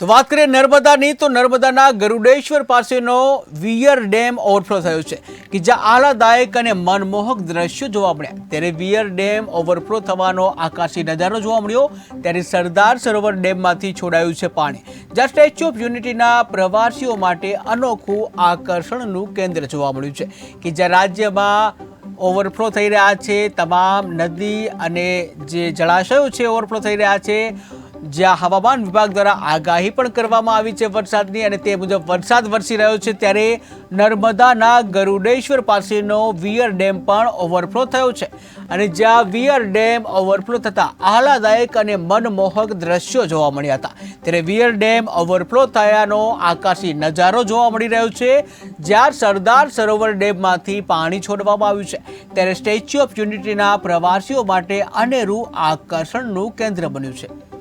તો વાત કરીએ નર્મદાની, તો નર્મદાના ગરુડેશ્વર પાસેનો વિયર ડેમ ઓવરફ્લો થયો છે, કે જ્યાં આહલાદાયક અને મનમોહક દ્રશ્યો જોવા મળ્યા. ત્યારે વિયર ડેમ ઓવરફ્લો થવાનો આકાશી નજારો જોવા મળ્યો, ત્યારે સરદાર સરોવર ડેમમાંથી છોડાયું છે પાણી. જ્યાં સ્ટેચ્યુ ઓફ યુનિટીના પ્રવાસીઓ માટે અનોખું આકર્ષણનું કેન્દ્ર જોવા મળ્યું છે, કે જ્યાં રાજ્યમાં ઓવરફ્લો થઈ રહ્યા છે, તમામ નદી અને જે જળાશયો છે ઓવરફ્લો થઈ રહ્યા છે જ્યાં હવામાન વિભાગ દ્વારા આગાહી પણ કરવામાં આવી છે વરસાદની અને તે મુજબ વરસાદ વરસી રહ્યો છે ત્યારે નર્મદાના ગરુડેશ્વર પાસેનો વિયર ડેમ પણ ઓવરફ્લો થયો છે. અને જ્યાં વિયર ડેમ ઓવરફ્લો થતાં આહલાદાયક અને મનમોહક દ્રશ્યો જોવા મળ્યા હતા. ત્યારે વિયર ડેમ ઓવરફ્લો થયાનો આકાશી નજારો જોવા મળી રહ્યો છે, જ્યાં સરદાર સરોવર ડેમમાંથી પાણી છોડવામાં આવ્યું છે. ત્યારે સ્ટેચ્યુ ઓફ યુનિટીના પ્રવાસીઓ માટે અનેરું આકર્ષણનું કેન્દ્ર બન્યું છે.